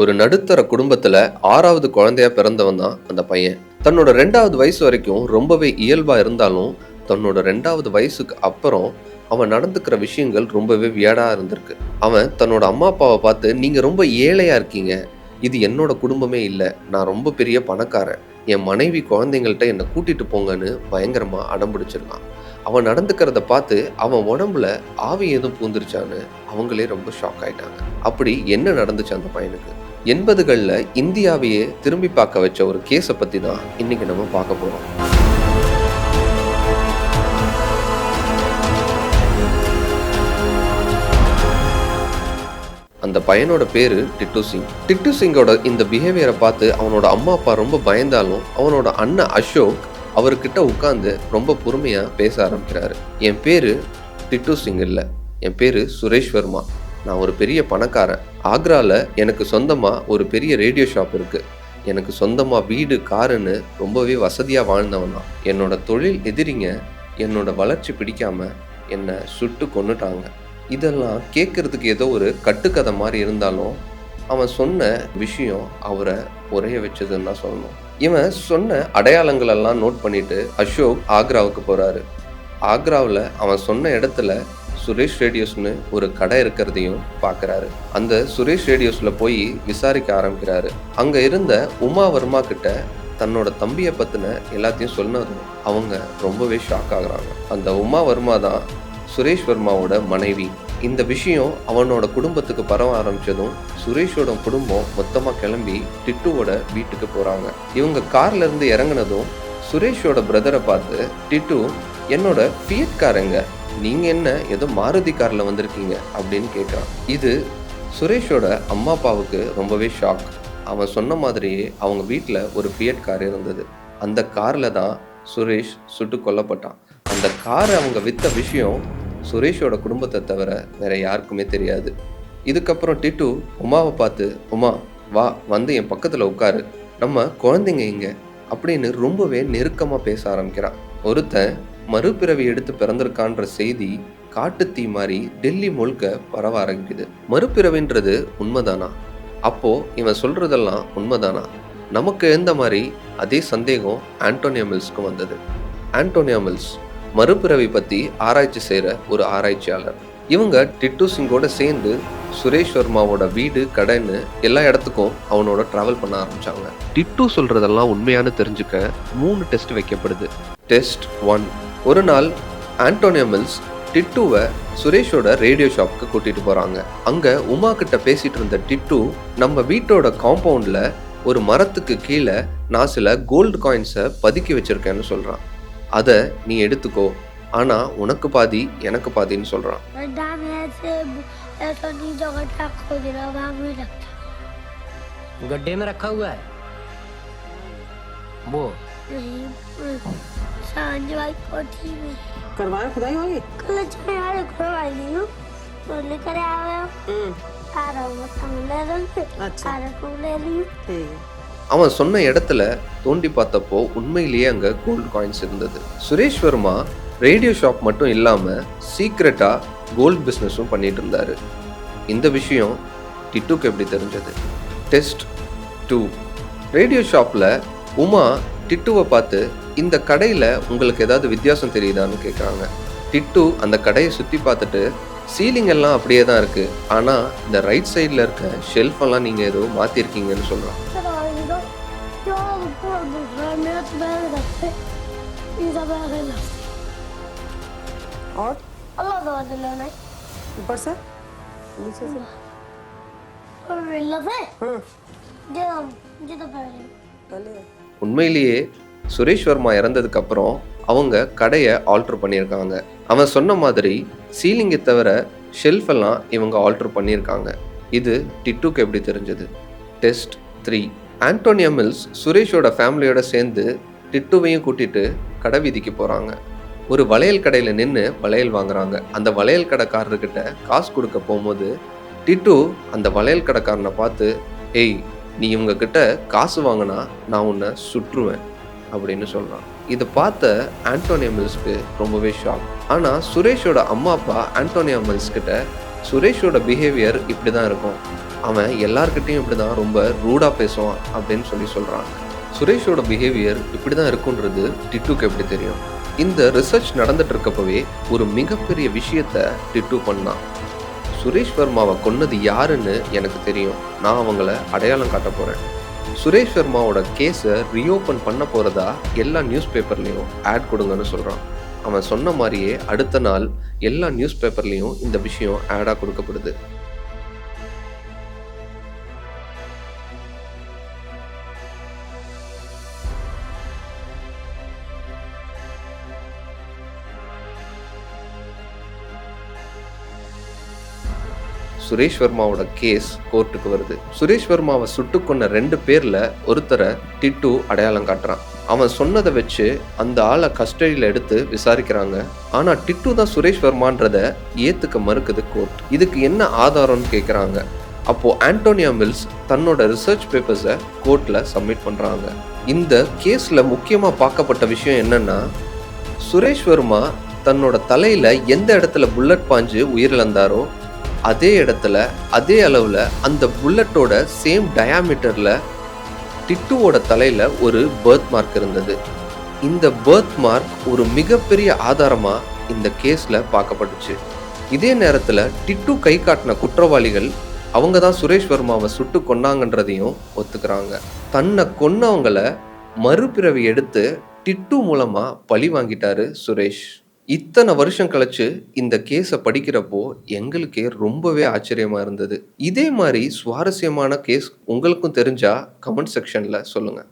ஒரு நடுத்தர குடும்பத்துல ஆறாவது குழந்தையா பிறந்தவன் தான் அந்த பையன். தன்னோட ரெண்டாவது வயசு வரைக்கும் ரொம்பவே இயல்பா இருந்தாலும் தன்னோட ரெண்டாவது வயசுக்கு அப்புறம் அவன் நடந்துக்கிற விஷயங்கள் ரொம்பவே வியடா இருந்திருக்கு. அவன் தன்னோட அம்மா அப்பாவை பார்த்து நீங்க ரொம்ப ஏழையா இருக்கீங்க. இது என்னோட குடும்பமே இல்லை. நான் ரொம்ப பெரிய பணக்காரன். என் மனைவி குழந்தைங்கள்ட்ட என்னை கூட்டிட்டு போங்கன்னு பயங்கரமா அடம்பிடிச்சிருக்கான் அவன் நடந்துக்கிறத பார்த்து அவன் உடம்புல ஆவி எதுவும் பூந்துருச்சான்னு அவங்களே ரொம்ப ஷாக் ஆயிட்டாங்க. அப்படி என்ன நடந்துச்சு அந்த பையனுக்கு? எண்பதுகளில் இந்தியாவையே திரும்பி பார்க்க வச்ச ஒரு கேஸை பற்றி தான் இன்றைக்கி நம்ம பார்க்க போகிறோம் அந்த பையனோட பேரு டிட்டு சிங். டிட்டு சிங்கோட இந்த பிஹேவியரை பார்த்து அவனோட அம்மா அப்பா ரொம்ப பயந்தாலும் அவனோட அண்ணன் அசோக் அவர்கிட்ட உட்காந்து ரொம்ப பொறுமையா பேச ஆரம்பிக்கிறாரு. என் பேரு டிட்டு சிங் இல்லை. என் பேரு சுரேஷ் வர்மா. நான் ஒரு பெரிய பணக்காரன். ஆக்ராவில் எனக்கு சொந்தமாக ஒரு பெரிய ரேடியோ ஷாப் இருக்குது எனக்கு சொந்தமாக வீடு காருன்னு ரொம்பவே வசதியாக வாழ்ந்தவன். தான் என்னோட தொழில் எதிரிங்க என்னோட வளர்ச்சி பிடிக்காம என்னை சுட்டு கொண்டுட்டாங்க இதெல்லாம் கேட்கறதுக்கு ஏதோ ஒரு கட்டுக்கதை மாதிரி இருந்தாலும் அவன் சொன்ன விஷயம் அவரை உரைய வச்சதுன்னு தான் சொல்லணும். இவன் சொன்ன அடையாளங்களெல்லாம் நோட் பண்ணிட்டு அசோக் ஆக்ராவுக்கு போகிறாரு ஆக்ராவில் அவன் சொன்ன இடத்துல சுரேஷ் ரேடியோஸ்னு ஒரு கடை இருக்கிறதையும் பார்க்குறாரு. அந்த சுரேஷ் ரேடியோஸில் போய் விசாரிக்க ஆரம்பிக்கிறாரு. அங்கே இருந்த உமா வர்மா கிட்ட தன்னோட தம்பியை பற்றின எல்லாத்தையும் சொன்னதும் அவங்க ரொம்பவே ஷாக் ஆகுறாங்க. அந்த உமா வர்மா தான் சுரேஷ் வர்மாவோட மனைவி. இந்த விஷயம் அவனோட குடும்பத்துக்கு பரவ ஆரம்பிச்சதும் சுரேஷோட குடும்பம் மொத்தமாக கிளம்பி டிட்டுவோட வீட்டுக்கு போகிறாங்க இவங்க கார்ல இருந்து இறங்குனதும் சுரேஷோட பிரதரை பார்த்து டிட்டு என்னோட ஃபியட் காரங்க. நீங்கள் என்ன ஏதோ மாருதி காரில் வந்திருக்கீங்க அப்படின்னு கேட்குறான் இது சுரேஷோட அம்மா அப்பாவுக்கு ரொம்பவே ஷாக் அவன் சொன்ன மாதிரியே அவங்க வீட்டில் ஒரு ஃபியட் கார் இருந்தது. அந்த காரில் தான் சுரேஷ் சுட்டு கொல்லப்பட்டான். அந்த காரை அவங்க விற்ற விஷயம் சுரேஷோட குடும்பத்தை தவிர வேற யாருக்குமே தெரியாது. இதுக்கப்புறம் டிட்டு உமாவை பார்த்து உமா வா வந்து என் பக்கத்தில் உட்காரு. நம்ம குழந்தைங்க இங்கே. அப்படின்னு ரொம்பவே நெருக்கமாக பேச ஆரம்பிக்கிறான். ஒருத்தன் மறுபிறவி எடுத்து பிறந்திருக்கான்ற செய்தி காட்டுத்தீ மாதிரி டெல்லி முழுக்க பரவ ஆரம்பிக்குது. மறுபிறவின்றது உண்மைதானா? அப்போ இவன் சொல்றதெல்லாம் உண்மைதானா? நமக்கு எழுந்த மாதிரி அதே சந்தேகம் ஆண்டோனியா மில்ஸ்க்கும் வந்தது. ஆண்டோனியா மில்ஸ் மறுபிறவி பத்தி ஆராய்ச்சி செய்யற ஒரு ஆராய்ச்சியாளர். இவங்க டிட்டு சிங்கோட சேர்ந்து சுரேஷ் வர்மாவோட வீடு கடைன்னு எல்லா இடத்துக்கும் அவனோட டிராவல் பண்ண ஆரம்பிச்சாங்க. டிட்டு சொல்றதெல்லாம் உண்மையானு தெரிஞ்சுக்க மூணு டெஸ்ட் வைக்கப்படுது. டெஸ்ட் ஒன் ஒரு நாள் ஆண்டோனியா மில்ஸ் டிட்டுவை சுரேஷோட ரேடியோ ஷாப்க்கு கூட்டிட்டு போறாங்க அங்க உமா கிட்ட பேசிட்டு இருந்த டிட்டு நம்ம வீட்டோட காம்பவுண்ட்ல ஒரு மரத்துக்கு கீழே நான் சில கோல்டு காயின்ஸை பதுக்கி வச்சிருக்கேன்னு சொல்றான் அதை நீ எடுத்துக்கோ ஆனா உனக்கு பாதி எனக்கு பாதின்னு சொல்றான் दाम ऐसे ऐसा नहीं जगह का खोज रहा वहाँ भी रखता गड्ढे में रखा हुआ है वो नहीं सांझ वाली कोठी में करवाए खुदाई होगी कल चाय वाले खुलवाई नहीं हूँ तो लेकर आ रहा हूँ आ रहा हूँ तंग ले रहे अच्छा। आ रहा हूँ ले ली हूँ ठीक है அவன் சொன்ன இடத்துல தோண்டி பார்த்தப்போ உண்மையிலேயே அங்க கோல்டு காயின்ஸ் இருந்தது சுரேஷ் வர்மா ரேடியோ ஷாப் மட்டும் இல்லாம சீக்ரெட்டா கோல்ட் பிஸ்னஸும் பண்ணிட்டு இருந்தாரு இந்த விஷயம் டிட்டுக்கு எப்படி தெரிஞ்சது டெஸ்ட் டூ ரேடியோ ஷாப்ல உமா டிட்டுவை பார்த்து இந்த கடையில உங்களுக்கு ஏதாவது வித்தியாசம் தெரியுதான்னு கேட்குறாங்க டிட்டு அந்த கடையை சுத்தி பார்த்துட்டு சீலிங் எல்லாம் அப்படியே தான் இருக்கு ஆனா இந்த ரைட் சைடில் இருக்க ஷெல்ஃப் எல்லாம் நீங்க ஏதோ மாத்திருக்கீங்கன்னு சொல்றான் चलो ये दो जो ऊपर दूसरा मेरा तो बैग रखते ये सब बैग है ना और अल्लाह दवा दिलाना ऊपर से नीचे से और मिलना से हम्म जो जो तो बैग है पहले உண்மையிலேயே சுரேஷ் வர்மா இறந்ததுக்கு அப்புறம் அவங்க கடையை ஆல்டர் பண்ணியிருக்காங்க. அவன் சொன்ன மாதிரி சீலிங்கை தவிர ஷெல்ஃப் எல்லாம் இவங்க ஆல்டர் பண்ணியிருக்காங்க. இது டிட்டுக்கு எப்படி தெரிஞ்சது? டெஸ்ட் த்ரீ ஆண்டோனியா மில்ஸ் சுரேஷோட ஃபேமிலியோட சேர்ந்து டிட்டுவையும் கூட்டிட்டு கடை வீதிக்கு போகிறாங்க ஒரு வளையல் கடையில் நின்று வளையல் வாங்குறாங்க. அந்த வளையல் கடைக்காரர்கிட்ட காசு கொடுக்க போகும்போது டிட்டு அந்த வளையல் கடைக்காரனை பார்த்து ஏய் நீ இவங்க கிட்ட காசு வாங்கினா நான் உன்னை சுற்றுவேன் அப்படின்னு சொல்கிறான் இதை பார்த்த ஆண்டோனியா மில்ஸ்க்கு ரொம்பவே ஷாக் ஆனால் சுரேஷோட அம்மா அப்பா ஆண்டோனியா மில்ஸ் கிட்ட சுரேஷோட பிஹேவியர் இப்படி தான் இருக்கும். அவன் எல்லார்கிட்டையும் இப்படி தான் ரொம்ப ரூடாக பேசுவான் அப்படின்னு சொல்லி சொல்கிறான் சுரேஷோட பிஹேவியர் இப்படி தான் இருக்குன்றது டிட்டுக்கு எப்படி தெரியும்? இந்த ரிசர்ச் நடந்துட்டு இருக்கப்பவே ஒரு மிகப்பெரிய விஷயத்த டிட்டு பண்ணான். சுரேஷ் வர்மாவை கொன்னது யாருன்னு எனக்கு தெரியும். நான் அவங்கள அடையாளம் காட்ட போகிறேன் சுரேஷ் வர்மாவோட கேஸை ரீஓப்பன் பண்ண போகிறதா எல்லா நியூஸ் பேப்பர்லேயும் ஆட் கொடுங்கன்னு சொல்கிறான் அவன் சொன்ன மாதிரியே அடுத்த நாள் எல்லா நியூஸ் பேப்பர்லேயும் இந்த விஷயம் ஆடாக கொடுக்கப்படுது. சுரேஷ் வர்மாவோட கேஸ் கோர்ட்டுக்கு வருது. சுரேஷ் வர்மாவை சுட்டு கொன்ன ரெண்டு பேர்ல ஒருத்தரை டிட்டு அடையாளம் காட்டுறான். அவன் சொன்னதை வச்சு அந்த ஆளை கஸ்டடியில் எடுத்து விசாரிக்கிறாங்க. ஆனா டிட்டு தான் சுரேஷ் வர்மான்றத ஏத்துக்க மறுக்குது கோர்ட் இதுக்கு என்ன ஆதாரம்னு கேட்குறாங்க அப்போது ஆண்டோனியா மில்ஸ் தன்னோட ரிசர்ச் பேப்பர்ஸை கோர்ட்டில் சப்மிட் பண்ணுறாங்க இந்த கேஸில் முக்கியமாக பார்க்கப்பட்ட விஷயம் என்னென்னா சுரேஷ் வர்மா தன்னோட தலையில் எந்த இடத்துல புல்லட் பாஞ்சு உயிரிழந்தாரோ அதே இடத்துல அதே அளவில் அந்த புல்லட்டோட சேம் டயாமீட்டரில் டிட்டுவோட தலையில் ஒரு பேர்த் மார்க் இருந்தது. இந்த பேர்த் மார்க் ஒரு மிகப்பெரிய ஆதாரமாக இந்த கேஸில் பார்க்கப்பட்டுச்சு. இதே நேரத்தில் டிட்டு கை காட்டின குற்றவாளிகள் அவங்க தான் சுரேஷ் வர்மாவை சுட்டு கொன்னாங்கன்றதையும் ஒத்துக்கிறாங்க. தன்னை கொன்னவங்கள மறுபிறவி எடுத்து டிட்டு மூலமாக பழி வாங்கிட்டாரு சுரேஷ். இத்தனை வருஷம் கழிச்சு இந்த கேஸை படிக்கிறப்போ எங்களுக்கே ரொம்பவே ஆச்சரியமா இருந்தது. இதே மாதிரி சுவாரஸ்யமான கேஸ் உங்களுக்கும் தெரிஞ்சா கமெண்ட் செக்ஷன்ல சொல்லுங்க.